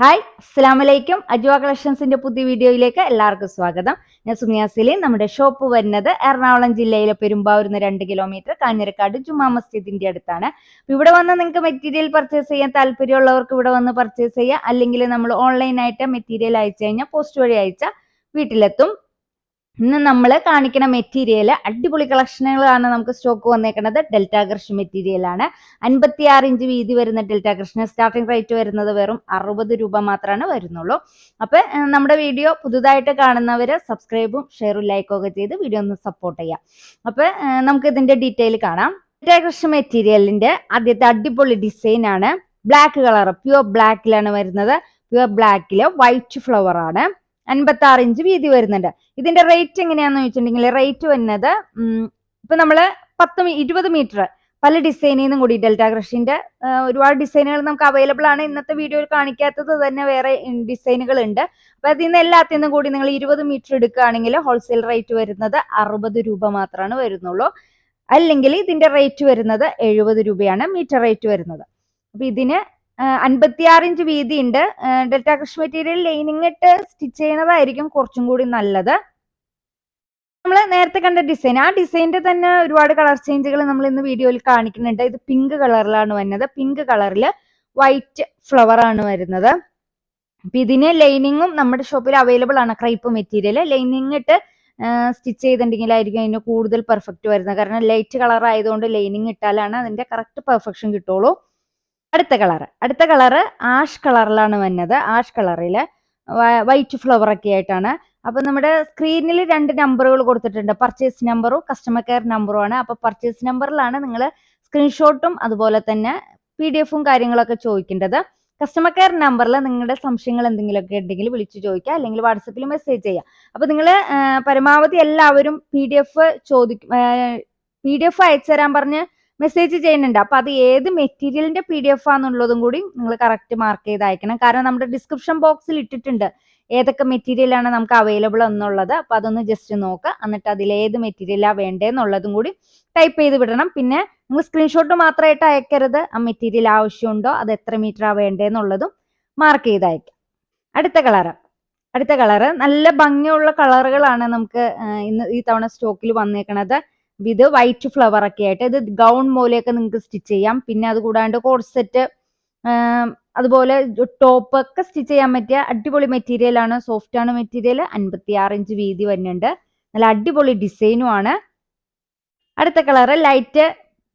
Hi അസ്സാം വലൈക്കും അജ്വ കളക്ഷൻസിന്റെ പുതിയ വീഡിയോയിലേക്ക് എല്ലാവർക്കും സ്വാഗതം. ഞാൻ സുമിയ സലീം. നമ്മുടെ ഷോപ്പ് വരുന്നത് എറണാകുളം ജില്ലയിലെ പെരുമ്പാവൂരിന്ന് രണ്ട് കിലോമീറ്റർ കാഞ്ഞിരക്കാട് ജുമാ മസ്ജിദിന്റെ അടുത്താണ്. ഇവിടെ വന്ന് നിങ്ങൾക്ക് മെറ്റീരിയൽ പർച്ചേസ് ചെയ്യാൻ താല്പര്യമുള്ളവർക്ക് ഇവിടെ വന്ന് പർച്ചേസ് ചെയ്യാം. അല്ലെങ്കിൽ നമ്മൾ ഓൺലൈനായിട്ട് മെറ്റീരിയൽ അയച്ചു കഴിഞ്ഞാൽ പോസ്റ്റ് വഴി അയച്ചാൽ വീട്ടിലെത്തും. ഇന്ന് നമ്മൾ കാണിക്കുന്ന മെറ്റീരിയൽ അടിപൊളി കളക്ഷനുകളാണ് നമുക്ക് സ്റ്റോക്ക് വന്നേക്കുന്നത് ഡെൽറ്റ കൃഷി മെറ്റീരിയൽ ആണ്. അൻപത്തി ആറ് ഇഞ്ച് വീതി വരുന്ന ഡെൽറ്റ കൃഷ്ണ സ്റ്റാർട്ടിംഗ് റേറ്റ് വരുന്നത് വെറും അറുപത് രൂപ മാത്രമാണ് വരുന്നുള്ളൂ. അപ്പൊ നമ്മുടെ വീഡിയോ പുതുതായിട്ട് കാണുന്നവർ സബ്സ്ക്രൈബും ഷെയറും ലൈക്കും ഒക്കെ ചെയ്ത് വീഡിയോ ഒന്ന് സപ്പോർട്ട് ചെയ്യാം. അപ്പൊ നമുക്ക് ഇതിന്റെ ഡീറ്റെയിൽ കാണാം. ഡെൽറ്റ കൃഷ്ണ മെറ്റീരിയലിന്റെ ആദ്യത്തെ അടിപൊളി ഡിസൈൻ ആണ്. ബ്ലാക്ക് കളർ പ്യുവർ ബ്ലാക്കിലാണ് വരുന്നത്. പ്യുവർ ബ്ലാക്കിൽ വൈറ്റ് ഫ്ലവർ ആണ്. അൻപത്തി ആറ് ഇഞ്ച് വീതി വരുന്നുണ്ട്. ഇതിന്റെ റേറ്റ് എങ്ങനെയാന്ന് ചോദിച്ചിട്ടുണ്ടെങ്കിൽ റേറ്റ് വരുന്നത് ഇപ്പൊ നമ്മൾ പത്ത് ഇരുപത് മീറ്റർ പല ഡിസൈനിൽ നിന്നും കൂടി ഡെൽറ്റ ക്രഷിന്റെ ഒരുപാട് ഡിസൈനുകൾ നമുക്ക് അവൈലബിൾ ആണ്. ഇന്നത്തെ വീഡിയോയിൽ കാണിക്കാത്തത് തന്നെ വേറെ ഡിസൈനുകൾ ഉണ്ട്. അപ്പൊ അതിൽ നിന്ന് എല്ലാത്തിൽ നിന്നും കൂടി നിങ്ങൾ ഇരുപത് മീറ്റർ എടുക്കുകയാണെങ്കിൽ ഹോൾസെയിൽ റേറ്റ് വരുന്നത് അറുപത് രൂപ മാത്രമാണ് വരുന്നുള്ളൂ. അല്ലെങ്കിൽ ഇതിന്റെ റേറ്റ് വരുന്നത് എഴുപത് രൂപയാണ് മീറ്റർ റേറ്റ് വരുന്നത്. അപ്പൊ ഇതിന് അൻപത്തിയാറ് ഇഞ്ച് വീതി ഉണ്ട് ഡെൽറ്റ കൃഷി മെറ്റീരിയൽ ലൈനിങ് ഇട്ട് സ്റ്റിച്ച് ചെയ്യുന്നതായിരിക്കും കുറച്ചും കൂടി നല്ലത്. നമ്മൾ നേരത്തെ കണ്ട ഡിസൈൻ. ആ ഡിസൈനിന്റെ തന്നെ ഒരുപാട് കളർ ചേഞ്ചുകൾ നമ്മൾ ഇന്ന് വീഡിയോയിൽ കാണിക്കുന്നുണ്ട്. ഇത് പിങ്ക് കളറിലാണ് വരുന്നത്. പിങ്ക് കളറിൽ വൈറ്റ് ഫ്ലവർ ആണ് വരുന്നത്. അപ്പൊ ഇതിന് ലൈനിങ്ങും നമ്മുടെ ഷോപ്പിൽ അവൈലബിൾ ആണ് ക്രൈപ്പ് മെറ്റീരിയൽ ലൈനിങ് ഇട്ട് സ്റ്റിച്ച് ചെയ്തിട്ടുണ്ടെങ്കിലായിരിക്കും അതിന് കൂടുതൽ പെർഫെക്റ്റ് വരുന്നത്. കാരണം ലൈറ്റ് കളർ ആയതുകൊണ്ട് ലൈനിങ് ഇട്ടാലാണ് അതിന്റെ കറക്റ്റ് പെർഫെക്ഷൻ കിട്ടുള്ളൂ. അടുത്ത കളർ അടുത്ത കളറ് ആഷ് കളറിലാണ് വന്നത്. ആഷ് കളറിൽ വൈറ്റ് ഫ്ലവർ ഒക്കെ ആയിട്ടാണ്. അപ്പൊ നമ്മുടെ സ്ക്രീനിൽ രണ്ട് നമ്പറുകൾ കൊടുത്തിട്ടുണ്ട്. പർച്ചേസ് നമ്പറും കസ്റ്റമർ കെയർ നമ്പറും ആണ്. അപ്പോൾ പർച്ചേസ് നമ്പറിലാണ് നിങ്ങൾ സ്ക്രീൻഷോട്ടും അതുപോലെ തന്നെ പി ഡി എഫും കാര്യങ്ങളൊക്കെ ചോദിക്കേണ്ടത്. കസ്റ്റമർ കെയർ നമ്പറിൽ നിങ്ങളുടെ സംശയങ്ങൾ എന്തെങ്കിലുമൊക്കെ ഉണ്ടെങ്കിൽ വിളിച്ചു ചോദിക്കുക. അല്ലെങ്കിൽ വാട്സപ്പിൽ മെസ്സേജ് ചെയ്യുക. അപ്പൊ നിങ്ങൾ പരമാവധി എല്ലാവരും പി ഡി എഫ് ചോദിക്കും പി ഡി എഫ് അയച്ചു തരാൻ പറഞ്ഞ് മെസ്സേജ് ചെയ്യുന്നുണ്ട്. അപ്പൊ അത് ഏത് മെറ്റീരിയലിന്റെ പി ഡി എഫ് ആണെന്നുള്ളതും കൂടി നിങ്ങൾ കറക്റ്റ് മാർക്ക് ചെയ്ത് അയക്കണം. കാരണം നമ്മുടെ ഡിസ്ക്രിപ്ഷൻ ബോക്സിൽ ഇട്ടിട്ടുണ്ട്. ഏതൊക്കെ മെറ്റീരിയൽ ആണ് നമുക്ക് അവൈലബിൾ എന്നുള്ളത്. അപ്പൊ അതൊന്ന് ജസ്റ്റ് നോക്കുക എന്നിട്ട് അതിൽ ഏത് മെറ്റീരിയലാണ് വേണ്ടതെന്നുള്ളതും കൂടി ടൈപ്പ് ചെയ്ത് വിടണം. പിന്നെ നിങ്ങൾ സ്ക്രീൻഷോട്ട് മാത്രമായിട്ട് അയക്കരുത്. ആ മെറ്റീരിയൽ ആവശ്യമുണ്ടോ? അത് എത്ര മീറ്റർ ആ വേണ്ടതെന്നുള്ളതും മാർക്ക് ചെയ്ത് അയക്കാം. അടുത്ത കളറ് അടുത്ത കളറ് നല്ല ഭംഗിയുള്ള കളറുകളാണ് നമുക്ക് ഇന്ന് ഈ തവണ സ്റ്റോക്കിൽ വന്നേക്കണത്. ഇത് വൈറ്റ് ഫ്ലവർ ഒക്കെ ആയിട്ട്. ഇത് ഗൗൺ പോലെയൊക്കെ നിങ്ങൾക്ക് സ്റ്റിച്ച് ചെയ്യാം. പിന്നെ അത് കൂടാണ്ട് കോഡ്സെറ്റ് അതുപോലെ ടോപ്പ് ഒക്കെ സ്റ്റിച്ച് ചെയ്യാൻ പറ്റിയ അടിപൊളി മെറ്റീരിയൽ ആണ്. സോഫ്റ്റ് ആണ് മെറ്റീരിയൽ അൻപത്തി ആറ് ഇഞ്ച് വീതി വരുന്നുണ്ട്. നല്ല അടിപൊളി ഡിസൈനും ആണ്. അടുത്ത കളറ് ലൈറ്റ്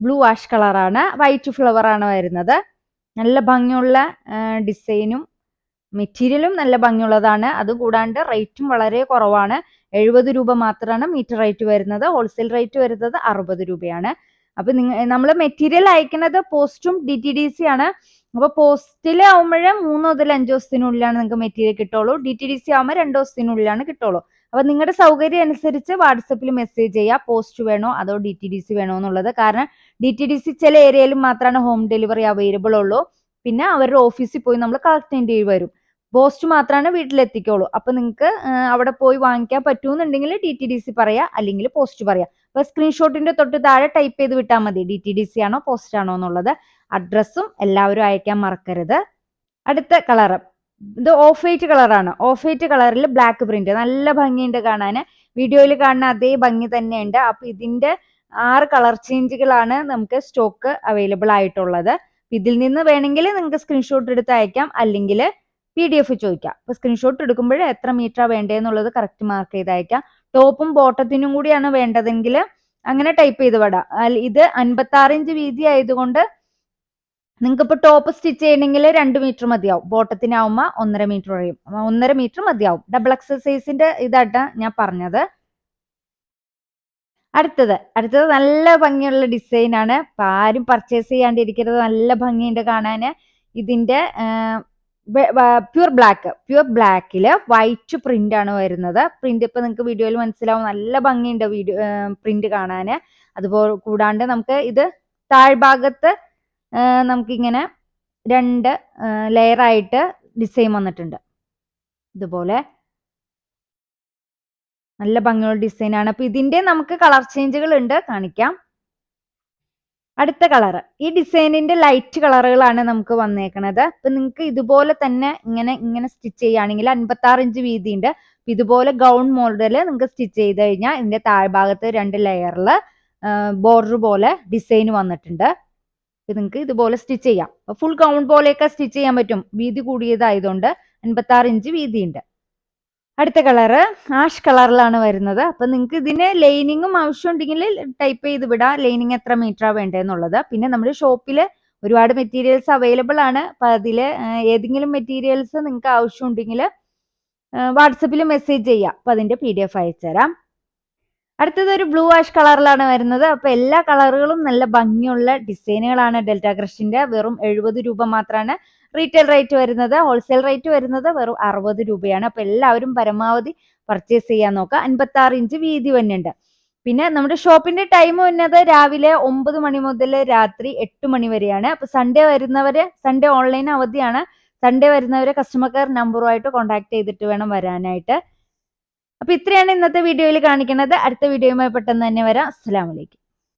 ബ്ലൂ ആഷ് കളറാണ് വൈറ്റ് ഫ്ലവർ ആണ് വരുന്നത്. നല്ല ഭംഗിയുള്ള ഡിസൈനും മെറ്റീരിയലും നല്ല ഭംഗിയുള്ളതാണ്. അത് കൂടാണ്ട് റേറ്റും വളരെ കുറവാണ്. എഴുപത് രൂപ മാത്രമാണ് മീറ്റർ റേറ്റ് വരുന്നത്. ഹോൾസെയിൽ റേറ്റ് വരുന്നത് അറുപത് രൂപയാണ്. അപ്പൊ നിങ്ങൾ നമ്മൾ മെറ്റീരിയൽ അയക്കുന്നത് പോസ്റ്റും ഡി ടി ഡി സി ആണ്. അപ്പൊ പോസ്റ്റിൽ ആവുമ്പോഴേ മൂന്ന് മുതൽ അഞ്ച് ദിവസത്തിനുള്ളിലാണ് നിങ്ങൾക്ക് മെറ്റീരിയൽ കിട്ടുള്ളൂ. ഡി ടി ഡി സി ആവുമ്പോൾ രണ്ട് ദിവസത്തിനുള്ളിലാണ് കിട്ടുള്ളൂ. അപ്പൊ നിങ്ങളുടെ സൗകര്യം അനുസരിച്ച് വാട്സപ്പിൽ മെസ്സേജ് ചെയ്യുക പോസ്റ്റ് വേണോ അതോ ഡി ടി ഡി സി വേണോ എന്നുള്ളത്. കാരണം ഡി ടി ഡി സി ചില ഏരിയയിൽ മാത്രമാണ് ഹോം ഡെലിവറി അവൈലബിൾ ഉള്ളൂ. പിന്നെ അവരുടെ ഓഫീസിൽ പോയി നമ്മൾ കളക്ട് ചെയ്യേണ്ടി വരും. പോസ്റ്റ് മാത്രമാണ് വീട്ടിലെത്തിക്കുള്ളൂ അപ്പൊ നിങ്ങൾക്ക് അവിടെ പോയി വാങ്ങിക്കാൻ പറ്റുമെന്നുണ്ടെങ്കിൽ ഡി ടി ഡി സി പറയാ അല്ലെങ്കിൽ പോസ്റ്റ് പറയാ. അപ്പൊ സ്ക്രീൻഷോട്ടിന്റെ തൊട്ട് താഴെ ടൈപ്പ് ചെയ്ത് വിട്ടാൽ മതി. ഡി ടി ഡി സി ആണോ പോസ്റ്റ് ആണോ എന്നുള്ളത്. അഡ്രസ്സും എല്ലാവരും അയക്കാൻ മറക്കരുത്. അടുത്ത കളർ ഇത് ഓഫ് വൈറ്റ് കളറാണ്. ഓഫ് വൈറ്റ് കളറിൽ ബ്ലാക്ക് പ്രിന്റ്. നല്ല ഭംഗിയുണ്ട് കാണാൻ വീഡിയോയിൽ കാണുന്ന അതേ ഭംഗി തന്നെയുണ്ട്. അപ്പൊ ഇതിന്റെ ആറ് കളർ ചേഞ്ചുകളാണ് നമുക്ക് സ്റ്റോക്ക് അവൈലബിൾ ആയിട്ടുള്ളത്. ഇതിൽ നിന്ന് വേണമെങ്കിൽ നിങ്ങൾക്ക് സ്ക്രീൻഷോട്ട് എടുത്ത് അയക്കാം. അല്ലെങ്കിൽ പി ഡി എഫ് ചോദിക്കാം. അപ്പൊ സ്ക്രീൻഷോട്ട് എടുക്കുമ്പോൾ എത്ര മീറ്റർ വേണ്ടതെന്നുള്ളത് കറക്റ്റ് മാർക്ക് ചെയ്ത് അയക്കാം ടോപ്പും ബോട്ടത്തിനും കൂടിയാണ് വേണ്ടതെങ്കിൽ അങ്ങനെ ടൈപ്പ് ചെയ്ത് വിടാം. ഇത് അൻപത്തി ആറ് ഇഞ്ച് വീതി ആയതുകൊണ്ട് നിങ്ങൾക്ക് ഇപ്പൊ ടോപ്പ് സ്റ്റിച്ച് ചെയ്യണമെങ്കിൽ രണ്ട് മീറ്റർ മതിയാവും. ബോട്ടത്തിനാവുമ്പോ ഒന്നര മീറ്റർ കഴിയും ഒന്നര മീറ്റർ മതിയാവും. ഡബിൾ എക്സസൈസിന്റെ ഇതാട്ടാ ഞാൻ പറഞ്ഞത്. അടുത്തത് അടുത്തത് നല്ല ഭംഗിയുള്ള ഡിസൈനാണ് ആരും പർച്ചേസ് ചെയ്യാണ്ടിരിക്കരുത്. നല്ല ഭംഗിയുണ്ട് കാണാന്. ഇതിന്റെ പ്യൂർ ബ്ലാക്ക് പ്യൂർ ബ്ലാക്കിൽ വൈറ്റ് പ്രിന്റ് ആണ് വരുന്നത്. പ്രിന്റ് ഇപ്പൊ നിങ്ങൾക്ക് വീഡിയോയിൽ മനസ്സിലാവും. നല്ല ഭംഗിയുണ്ട് വീഡിയോ പ്രിന്റ് കാണാന്. അതുപോലെ കൂടാണ്ട് നമുക്ക് ഇത് താഴ്ഭാഗത്ത് നമുക്കിങ്ങനെ രണ്ട് ലെയർ ആയിട്ട് ഡിസൈൻ വന്നിട്ടുണ്ട്. ഇതുപോലെ നല്ല ഭംഗിയുള്ള ഡിസൈൻ ആണ്. അപ്പൊ ഇതിന്റെ നമുക്ക് കളർ ചേഞ്ചുകൾ ഉണ്ട്. കാണിക്കാം. അടുത്ത കളർ ഈ ഡിസൈനിന്റെ ലൈറ്റ് കളറുകളാണ് നമുക്ക് വന്നേക്കുന്നത് അപ്പൊ നിങ്ങൾക്ക് ഇതുപോലെ തന്നെ ഇങ്ങനെ ഇങ്ങനെ സ്റ്റിച്ച് ചെയ്യുകയാണെങ്കിൽ അൻപത്തി ആറ് ഇഞ്ച് വീതിയുണ്ട് ഇതുപോലെ ഗൗൺ മോഡൽ നിങ്ങൾക്ക് സ്റ്റിച്ച് ചെയ്ത് കഴിഞ്ഞാൽ ഇതിന്റെ താഴ്ഭാഗത്ത് രണ്ട് ലെയറിൽ ബോർഡർ പോലെ ഡിസൈൻ വന്നിട്ടുണ്ട്. നിങ്ങൾക്ക് ഇതുപോലെ സ്റ്റിച്ച് ചെയ്യാം. ഫുൾ ഗൗൺ പോലെയൊക്കെ സ്റ്റിച്ച് ചെയ്യാൻ പറ്റും. വീതി കൂടിയതായതുകൊണ്ട് അൻപത്തി ആറ് ഇഞ്ച് വീതിയുണ്ട് അടുത്ത കളറ് ആഷ് കളറിലാണ് വരുന്നത്. അപ്പൊ നിങ്ങൾക്ക് ഇതിന് ലൈനിങ്ങും ആവശ്യമുണ്ടെങ്കിൽ ടൈപ്പ് ചെയ്ത് വിടാം. ലൈനിങ് എത്ര മീറ്ററാണ് വേണ്ടതെന്നുള്ളത് പിന്നെ നമ്മുടെ ഷോപ്പിൽ ഒരുപാട് മെറ്റീരിയൽസ് അവൈലബിൾ ആണ്. അപ്പൊ അതിൽ ഏതെങ്കിലും മെറ്റീരിയൽസ് നിങ്ങൾക്ക് ആവശ്യമുണ്ടെങ്കിൽ വാട്സപ്പിൽ മെസ്സേജ് ചെയ്യാം. അപ്പൊ അതിന്റെ പി ഡി എഫ് അയച്ചുതരാം അടുത്തത് ഒരു ബ്ലൂ ആഷ് കളറിലാണ് വരുന്നത്. അപ്പൊ എല്ലാ കളറുകളും നല്ല ഭംഗിയുള്ള ഡിസൈനുകളാണ് ഡെൽറ്റ ക്രഷിന്റെ. വെറും എഴുപത് രൂപ മാത്രമാണ് റീറ്റെയിൽ റേറ്റ് വരുന്നത് ഹോൾസെയിൽ റേറ്റ് വരുന്നത് വെറും അറുപത് രൂപയാണ്. അപ്പൊ എല്ലാവരും പരമാവധി പർച്ചേസ് ചെയ്യാൻ നോക്കുക. അൻപത്തി ആറ് ഇഞ്ച് വീതി തന്നെയുണ്ട് പിന്നെ നമ്മുടെ ഷോപ്പിന്റെ ടൈം വന്നത് രാവിലെ ഒമ്പത് മണി മുതൽ രാത്രി എട്ട് മണി വരെയാണ്. അപ്പൊ സൺഡേ വരുന്നവര് സൺഡേ ഓൺലൈൻ അവധിയാണ്. സൺഡേ വരുന്നവരെ കസ്റ്റമർ കെയർ നമ്പറുമായിട്ട് കോൺടാക്ട് ചെയ്തിട്ട് വേണം വരാനായിട്ട്. അപ്പൊ ഇത്രയാണ് ഇന്നത്തെ വീഡിയോയിൽ കാണിക്കുന്നത് അടുത്ത വീഡിയോയുമായി പെട്ടെന്ന് തന്നെ വരാം. അസ്സലാമലൈക്കും